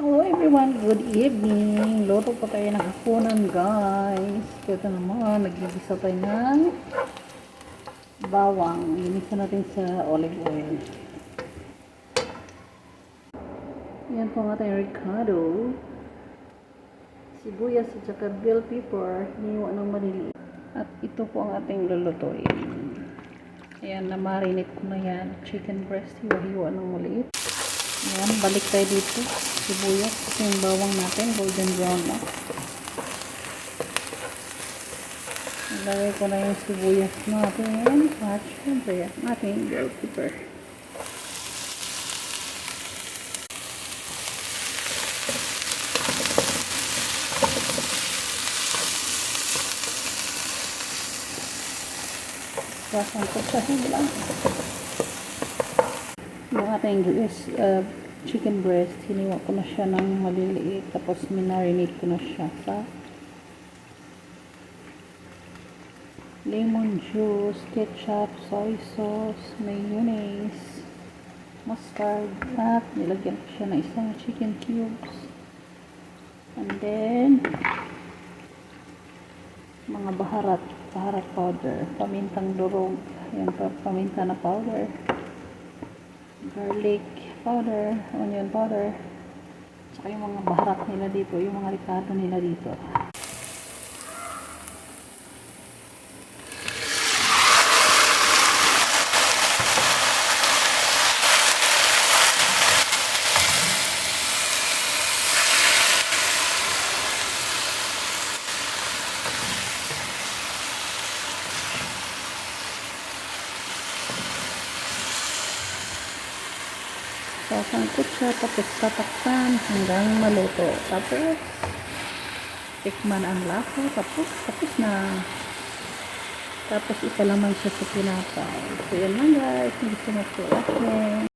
Hello everyone, good evening. Luto pa tayo ng hapunan guys. Ito naman, nagigisa tayo ng bawang. Inisa natin sa olive oil. Yan po ang ating Ricardo. Sibuyas at saka bell pepper. Hiniwa ng maliliit. At ito po ang ating lulutuin. Ayan, na-marinate ko na yan. Chicken breast, hiwa-hiwa ng maliit. Ayan, balik tayo dito. Sibuyas. Ito yung bawang natin. Golden brown na. Ilagay ko na yung sibuyas natin. At syempre, ating bell pepper. Sasangkot-sahig lang. Yung ating US uh, chicken breast, hiniwa ko na siya ng maliliit. Tapos minarinate ko na siya sa lemon juice, ketchup, soy sauce, mayonnaise, mustard, at nilagyan ko siya ng isang chicken cubes. And then, mga baharat, baharat powder, pamintang durog, yan pa, paminta na powder, garlic powder, onion powder, tsaka yung mga baharat nila dito, yung mga ricado nila dito. Sasangkot siya, tapos tatakpan hanggang maluto. Tapos, tikman ang lasa, tapos, tapos na. Tapos, ipalaman siya sa tinapay. So, yan lang guys. Thank you.